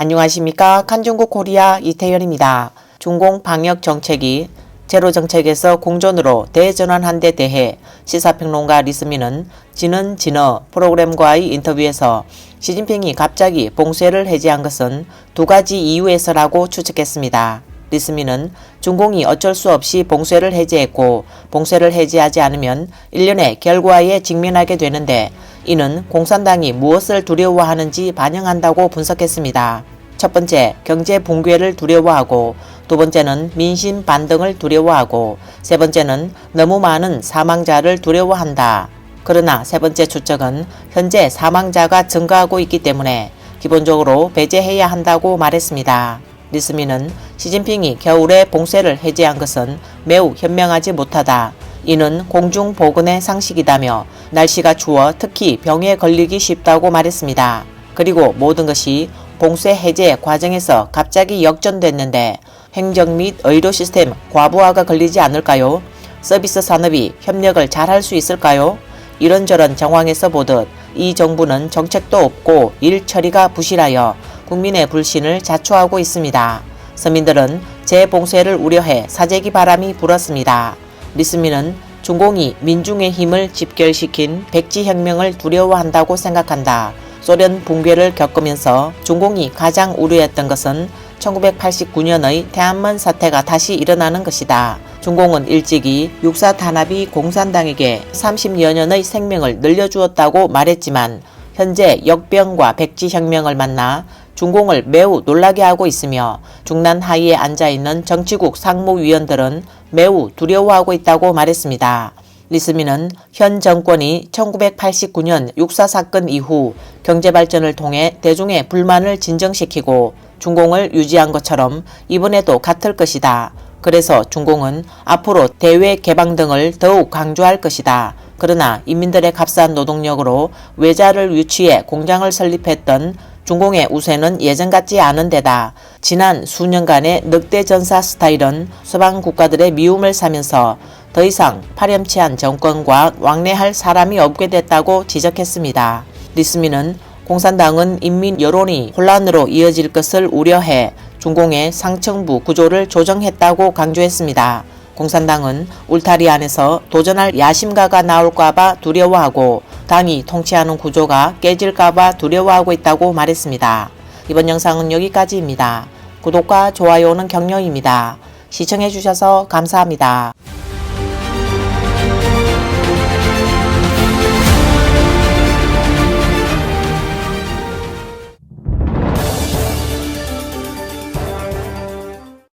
안녕하십니까. 칸중국 코리아 이태열입니다. 중공 방역 정책이 제로 정책에서 공존으로 대전환한 데 대해 시사평론가 리스미는 지는 진어 프로그램과의 인터뷰에서 시진핑이 갑자기 봉쇄를 해제한 것은 두 가지 이유에서라고 추측했습니다. 리스미는 중공이 어쩔 수 없이 봉쇄를 해제했고 봉쇄를 해제하지 않으면 일련의 결과에 직면하게 되는데 이는 공산당이 무엇을 두려워하는지 반영한다고 분석했습니다. 첫 번째, 경제 붕괴를 두려워하고 두 번째는 민심 반등을 두려워하고 세 번째는 너무 많은 사망자를 두려워한다. 그러나 세 번째 추측은 현재 사망자가 증가하고 있기 때문에 기본적으로 배제해야 한다고 말했습니다. 리스미는 시진핑이 겨울에 봉쇄를 해제한 것은 매우 현명하지 못하다. 이는 공중보건의 상식이다며 날씨가 추워 특히 병에 걸리기 쉽다고 말했습니다. 그리고 모든 것이 봉쇄 해제 과정에서 갑자기 역전됐는데 행정 및 의료 시스템 과부하가 걸리지 않을까요? 서비스 산업이 협력을 잘 할 수 있을까요? 이런저런 정황에서 보듯 이 정부는 정책도 없고 일 처리가 부실하여 국민의 불신을 자초하고 있습니다. 서민들은 재봉쇄를 우려해 사재기 바람이 불었습니다. 리스미는 중공이 민중의 힘을 집결시킨 백지혁명을 두려워한다고 생각한다. 소련 붕괴를 겪으면서 중공이 가장 우려했던 것은 1989년의 태안먼 사태가 다시 일어나는 것이다. 중공은 일찍이 육사 탄압이 공산당에게 30여 년의 생명을 늘려주었다고 말했지만 현재 역병과 백지혁명을 만나 중공을 매우 놀라게 하고 있으며 중난 하위에 앉아 있는 정치국 상무위원들은 매우 두려워하고 있다고 말했습니다. 리스미는 현 정권이 1989년 육사 사건 이후 경제 발전을 통해 대중의 불만을 진정시키고 중공을 유지한 것처럼 이번에도 같을 것이다. 그래서 중공은 앞으로 대외 개방 등을 더욱 강조할 것이다. 그러나 인민들의 값싼 노동력으로 외자를 유치해 공장을 설립했던 중공의 우세는 예전 같지 않은 데다 지난 수년간의 늑대 전사 스타일은 서방 국가들의 미움을 사면서 더 이상 파렴치한 정권과 왕래할 사람이 없게 됐다고 지적했습니다. 리스미는 공산당은 인민 여론이 혼란으로 이어질 것을 우려해 중공의 상층부 구조를 조정했다고 강조했습니다. 공산당은 울타리 안에서 도전할 야심가가 나올까봐 두려워하고 당이 통치하는 구조가 깨질까봐 두려워하고 있다고 말했습니다. 이번 영상은 여기까지입니다. 구독과 좋아요는 격려입니다. 시청해주셔서 감사합니다.